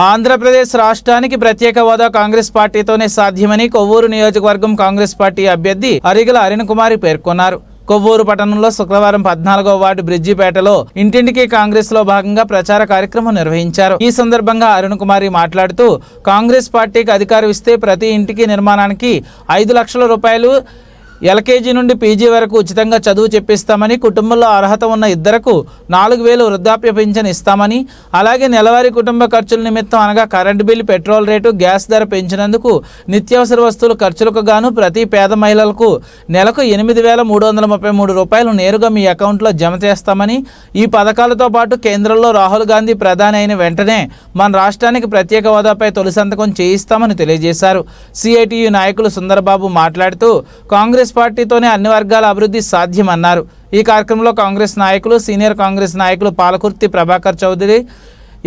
ఆంధ్రప్రదేశ్ రాష్ట్రానికి ప్రత్యేక హోదా కాంగ్రెస్ పార్టీతోనే సాధ్యమని కొవ్వూరు నియోజకవర్గం కాంగ్రెస్ పార్టీ అభ్యర్థి అరిగల అరుణ్ కుమారి పేర్కొన్నారు. కొవ్వూరు పట్టణంలో శుక్రవారం పద్నాలుగో వార్డు బ్రిడ్జిపేటలో ఇంటింటికి కాంగ్రెస్లో భాగంగా ప్రచార కార్యక్రమం నిర్వహించారు. ఈ సందర్భంగా అరుణ్ కుమారి మాట్లాడుతూ కాంగ్రెస్ పార్టీకి అధికారం ఇస్తే ప్రతి ఇంటికి నిర్మాణానికి ఐదు లక్షల రూపాయలు ఎల్కేజీ నుండి పీజీ వరకు ఉచితంగా చదువు చెప్పిస్తామని కుటుంబంలో అర్హత ఉన్న ఇద్దరకు నాలుగు వేలు వృద్ధాప్య పింఛన్ ఇస్తామని అలాగే నెలవారీ కుటుంబ ఖర్చుల నిమిత్తం అనగా current bill petrol rate gas ధర పెంచినందుకు నిత్యావసర వస్తువుల ఖర్చులకు గాను ప్రతి పేద మహిళలకు నెలకు ఎనిమిది వేల మూడు వందల ముప్పై మూడు రూపాయలు నేరుగా మీ అకౌంట్లో జమ చేస్తామని ఈ పథకాలతో పాటు కేంద్రంలో రాహుల్ గాంధీ ప్రధాని అయిన వెంటనే మన రాష్ట్రానికి ప్రత్యేక హోదాపై తొలి సంతకం చేయిస్తామని తెలియజేశారు. సిఐటియు నాయకులు సుందరబాబు మాట్లాడుతూ కాంగ్రెస్ పార్టీతోనే అన్ని వర్గాల అభివృద్ధి సాధ్యమన్నారు. ఈ కార్యక్రమంలో కాంగ్రెస్ నాయకులు సీనియర్ కాంగ్రెస్ నాయకులు పాలకుర్తి ప్రభాకర్ చౌదరి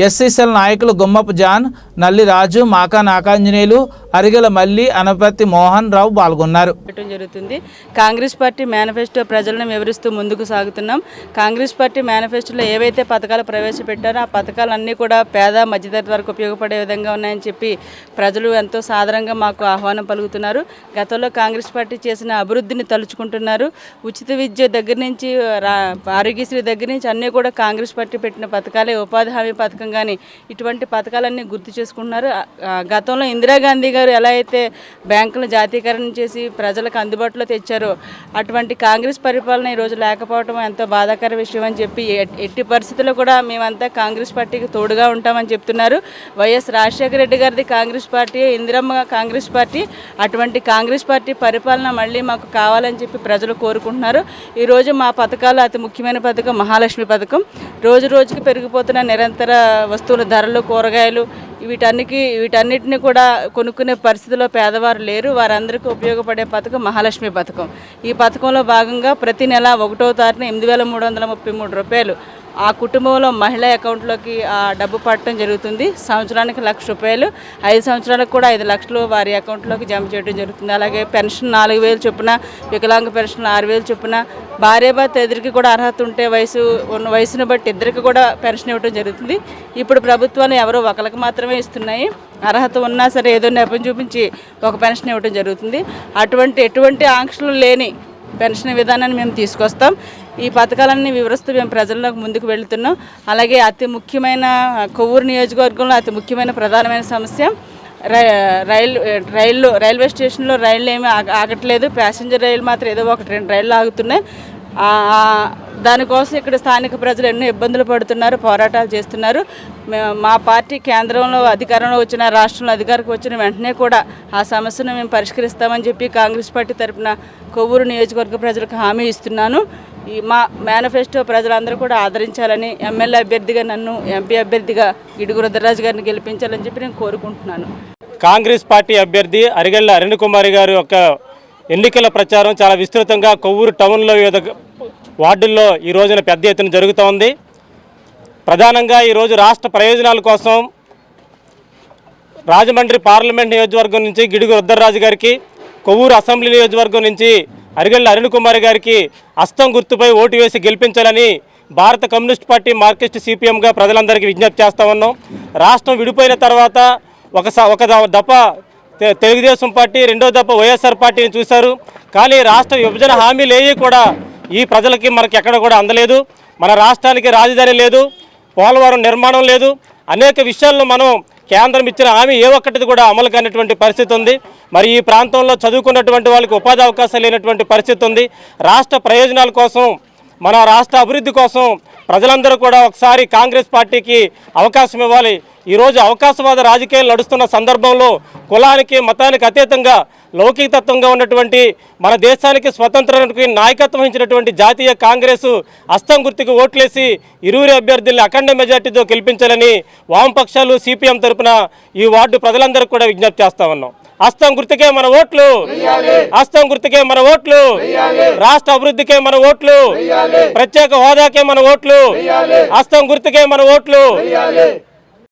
ఎస్సీసీల నాయకులు గుమ్మపు జాన్ నల్లి రాజు మాకా నాకాంజనేయులు అరిగల మల్లి అనపర్తి మోహన్ రావు పాల్గొన్నారు. పెట్టడం జరుగుతుంది. కాంగ్రెస్ పార్టీ మేనిఫెస్టో ప్రజలను వివరిస్తూ ముందుకు సాగుతున్నాం. కాంగ్రెస్ పార్టీ మేనిఫెస్టోలో ఏవైతే పథకాలు ప్రవేశపెట్టారో ఆ పథకాలన్నీ కూడా పేద మధ్యతరగతి వరకు ఉపయోగపడే విధంగా ఉన్నాయని చెప్పి ప్రజలు ఎంతో సాధారణంగా మాకు ఆహ్వానం పలుకుతున్నారు. గతంలో కాంగ్రెస్ పార్టీ చేసిన అభివృద్ధిని తలుచుకుంటున్నారు. ఉచిత విద్య దగ్గర నుంచి రా ఆరోగ్యశ్రీ దగ్గర నుంచి అన్నీ కూడా కాంగ్రెస్ పార్టీ పెట్టిన పథకాలే. ఉపాధి హామీ పథకం కానీ ఇటువంటి పథకాలన్నీ గుర్తు చేసుకుంటున్నారు. గతంలో ఇందిరాగాంధీ గారు ఎలా అయితే బ్యాంకులను జాతీకరణ చేసి ప్రజలకు అందుబాటులో తెచ్చారో అటువంటి కాంగ్రెస్ పరిపాలన ఈరోజు లేకపోవడం ఎంతో బాధాకర విషయం అని చెప్పి ఎట్టి పరిస్థితుల్లో కూడా మేమంతా కాంగ్రెస్ పార్టీకి తోడుగా ఉంటామని చెప్తున్నారు. వైఎస్ రాజశేఖర రెడ్డి గారిది Congress party Indiramma Congress party అటువంటి కాంగ్రెస్ పార్టీ పరిపాలన మళ్ళీ మాకు కావాలని చెప్పి ప్రజలు కోరుకుంటున్నారు. ఈరోజు మా పథకాలు అతి ముఖ్యమైన పథకం మహాలక్ష్మి పథకం. రోజు రోజుకి పెరిగిపోతున్న నిరంతర వస్తువుల ధరలు కూరగాయలు వీటన్నికి వీటన్నిటిని కూడా కొనుక్కునే పరిస్థితిలో పేదవారు లేరు. వారందరికీ ఉపయోగపడే పథకం మహాలక్ష్మి పథకం. ఈ పథకంలో భాగంగా ప్రతి నెల ఒకటో తారీఖున ఎనిమిది వేల మూడు వందల ముప్పై మూడు రూపాయలు ఆ కుటుంబంలో మహిళ అకౌంట్లోకి ఆ డబ్బు పడటం జరుగుతుంది. సంవత్సరానికి లక్ష రూపాయలు. ఐదు సంవత్సరాలకు కూడా ఐదు లక్షలు వారి అకౌంట్లోకి జమ చేయడం జరుగుతుంది. అలాగే పెన్షన్ నాలుగు వేలు చొప్పున వికలాంగ పెన్షన్ ఆరు వేలు చొప్పున భార్యాభర్త ఇద్దరికి కూడా అర్హత ఉంటే వయసు ఉన్న వయసును బట్టి ఇద్దరికి కూడా పెన్షన్ ఇవ్వడం జరుగుతుంది. ఇప్పుడు ప్రభుత్వాలు ఎవరో ఒకరికి మాత్రమే ఇస్తున్నాయి. అర్హత ఉన్నా సరే ఏదో నెపం చూపించి ఒక పెన్షన్ ఇవ్వడం జరుగుతుంది. అటువంటి ఎటువంటి ఆంక్షలు లేని పెన్షన్ విధానాన్ని మేము తీసుకొస్తాం. ఈ పథకాలన్నీ వివరిస్తూ మేము ప్రజల్లోకి ముందుకు వెళుతున్నాం. అలాగే అతి ముఖ్యమైన కొవ్వూరు నియోజకవర్గంలో అతి ముఖ్యమైన ప్రధానమైన సమస్య రై రైలు రైళ్ళు రైల్వే స్టేషన్లో రైళ్ళు ఏమీ ఆగట్లేదు. ప్యాసింజర్ రైలు మాత్రం ఏదో ఒకటి రెండు రైళ్ళు ఆగుతున్నాయి. దానికోసం ఇక్కడ స్థానిక ప్రజలు ఎన్నో ఇబ్బందులు పడుతున్నారు పోరాటాలు చేస్తున్నారు. మా పార్టీ కేంద్రంలో అధికారంలో వచ్చిన రాష్ట్రంలో అధికారికి వచ్చిన వెంటనే కూడా ఆ సమస్యను మేము పరిష్కరిస్తామని చెప్పి కాంగ్రెస్ పార్టీ తరపున కొవ్వూరు నియోజకవర్గ ప్రజలకు హామీ ఇస్తున్నాను. ఈ మా మేనిఫెస్టో ప్రజలందరూ కూడా ఆదరించాలని ఎమ్మెల్యే అభ్యర్థిగా నన్ను ఎంపీ అభ్యర్థిగా గిడుగు రుద్రరాజు గారిని గెలిపించాలని చెప్పి నేను కోరుకుంటున్నాను. కాంగ్రెస్ పార్టీ అభ్యర్థి అరిగళ్ళ అరుణ్ కుమారి గారి యొక్క ఎన్నికల ప్రచారం చాలా విస్తృతంగా కొవ్వూరు టౌన్లో వివిధ వార్డుల్లో ఈ రోజున పెద్ద ఎత్తున జరుగుతూ ఉంది. ప్రధానంగా ఈరోజు రాష్ట్ర ప్రయోజనాల కోసం రాజమండ్రి పార్లమెంట్ నియోజకవర్గం నుంచి గిడుగు రుద్రరాజు గారికి కొవ్వూరు అసెంబ్లీ నియోజకవర్గం నుంచి అరిగళ్ళ అరుణ్ కుమార్ గారికి అస్తం గుర్తుపై ఓటు వేసి గెలిపించాలని భారత కమ్యూనిస్ట్ పార్టీ మార్కిస్ట్ సిపిఎంగా ప్రజలందరికీ విజ్ఞప్తి చేస్తా ఉన్నాం. రాష్ట్రం విడిపోయిన తర్వాత ఒక స- ఒక దఫ తెలుగుదేశం పార్టీ రెండో దఫ వైఎస్ఆర్ పార్టీని చూశారు. కానీ రాష్ట్ర విభజన హామీలేవి కూడా ఈ ప్రజలకి మనకి ఎక్కడ కూడా అందలేదు. మన రాష్ట్రానికి రాజధాని లేదు. పోలవరం నిర్మాణం లేదు. అనేక విషయాల్లో మనం కేంద్రం ఇచ్చిన హామీ ఏ ఒక్కటిది కూడా అమలు కానిటువంటి పరిస్థితి ఉంది. మరి ఈ ప్రాంతంలో చదువుకున్నటువంటి వాళ్ళకి ఉపాధి అవకాశాలు లేనటువంటి పరిస్థితి ఉంది. రాష్ట్ర ప్రయోజనాల కోసం మన రాష్ట్ర అభివృద్ధి కోసం ప్రజలందరూ కూడా ఒకసారి కాంగ్రెస్ పార్టీకి అవకాశం ఇవ్వాలి. ఈరోజు అవకాశవాద రాజకీయాలు నడుస్తున్న సందర్భంలో కులానికి మతానికి అతీతంగా లౌకికతత్వంగా ఉన్నటువంటి మన దేశానికి స్వతంత్రానికి నాయకత్వం వహించినటువంటి జాతీయ కాంగ్రెస్ అస్తం గుర్తుకు ఓట్లేసి ఇరువురి అభ్యర్థుల్ని అఖండ మెజార్టీతో గెలిపించాలని వామపక్షాలు సిపిఎం తరపున ఈ వార్డు ప్రజలందరికీ కూడా విజ్ఞప్తి చేస్తా ఉన్నాం. అస్తం గుర్తుకే మన ఓట్లు. అస్తం గుర్తుకే మన ఓట్లు. రాష్ట్ర అభివృద్ధికే మన ఓట్లు. ప్రత్యేక హోదాకే మన ఓట్లు. అస్తం గుర్తుకే మన ఓట్లు.